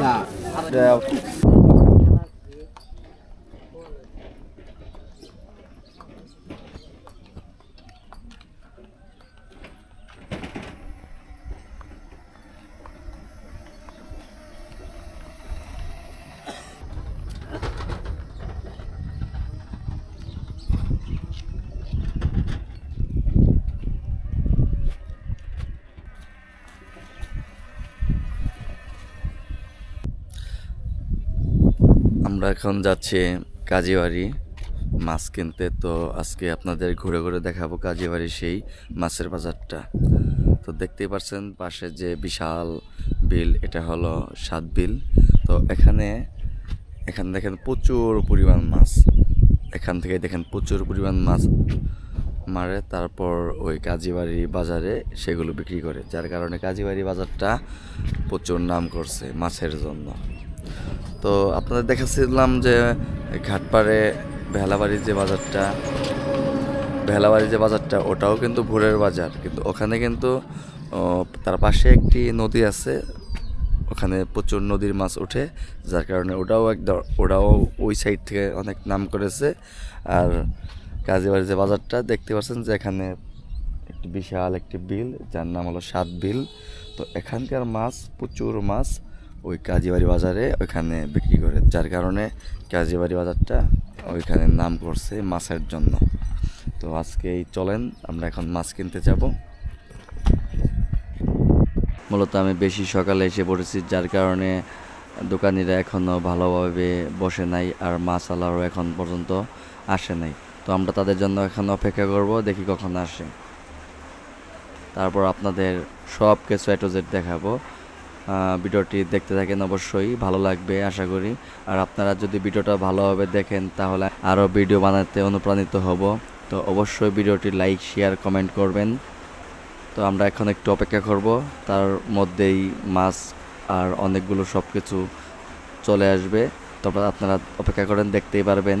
না আমরা এখন যাচ্ছি কাজীবাড়ি। মাছ কিনতে, তো আজকে আপনাদের ঘুরে ঘুরে দেখাবো কাজীবাড়ি সেই মাছের বাজারটা। তো দেখতেই পাচ্ছেন পাশে যে বিশাল বিল, এটা হলো সাত বিল। তো এখানে এখানে দেখেন প্রচুর পরিমাণ মাছ। এখান থেকে দেখেন প্রচুর পরিমাণ মাছ মারে, তারপর ওই কাজীবাড়ি বাজারে সেগুলো বিক্রি করে, যার কারণে কাজীবাড়ি বাজারটা প্রচুর নাম করছে মাছের জন্য। তো আপনাদের দেখাচ্ছিলাম যে ঘাটপাড়ে ভেলাবাড়ির যে বাজারটা, ভেলাবাড়ির যে বাজারটা, ওটাও কিন্তু ভোরের বাজার। কিন্তু ওখানে কিন্তু তার পাশে একটি নদী আছে, ওখানে প্রচুর নদীর মাছ ওঠে, যার কারণে ওটাও এক ওটাও ওই সাইড থেকে অনেক নাম করেছে। আর কাজীবাড়ির যে বাজারটা, দেখতে পাচ্ছেন যে এখানে একটি বিশাল একটি বিল, যার নাম হলো সাত বিল। তো এখানকার মাছ, প্রচুর মাছ ওই কাজীবাড়ি বাজারে ওইখানে বিক্রি করে, যার কারণে কাজীবাড়ি বাজারটা ওইখানে নাম করছে মাছের জন্য। তো আজকে এই চলেন, আমরা এখন মাছ কিনতে যাব। মূলত আমি বেশি সকালে এসে পড়েছি, যার কারণে দোকানিরা এখনও ভালোভাবে বসে নাই আর মাছ আলারও এখন পর্যন্ত আসে নাই। তো আমরা তাদের জন্য এখন অপেক্ষা করব, দেখি কখন আসে। তারপর আপনাদের সব কিছু এ জেড দেখাবো। ভিডিওটি দেখতে থাকেন অবশ্যই, ভালো লাগবে আশা করি। আর আপনারা যদি ভিডিওটা ভালোভাবে দেখেন, তাহলে আরও ভিডিও বানাতে অনুপ্রাণিত হব। তো অবশ্যই ভিডিওটি লাইক, শেয়ার, কমেন্ট করবেন। তো আমরা এখন একটু অপেক্ষা করব। তার মধ্যেই মাছ আর অনেকগুলো সব কিছু চলে আসবে। তারপর আপনারা অপেক্ষা করেন, দেখতেই পারবেন।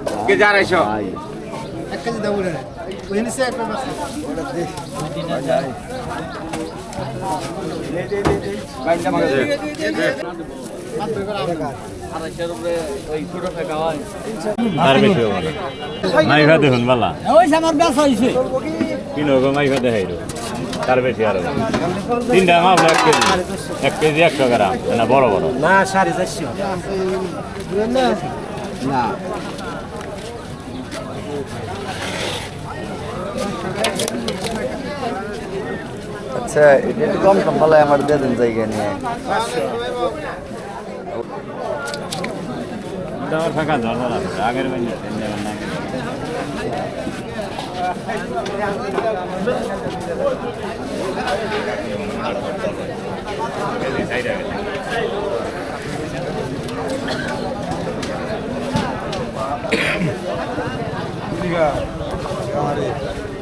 কেজি আড়াইশো এক কেজি না মাইফা দেখুন বালা ওই আমার ব্যবসা হয়েছে কিনো গো মাইফা দেখাই দেবো। তার বেশি আর তিনটা মাছ এক কেজি। এক কেজি একশো গ্রাম। না বড় বড়। না সাড়ে চারশো। না। আচ্ছা এটা একটু কম কম ভালো আমার দিয়ে দেন জায়গা নিয়ে Yeah.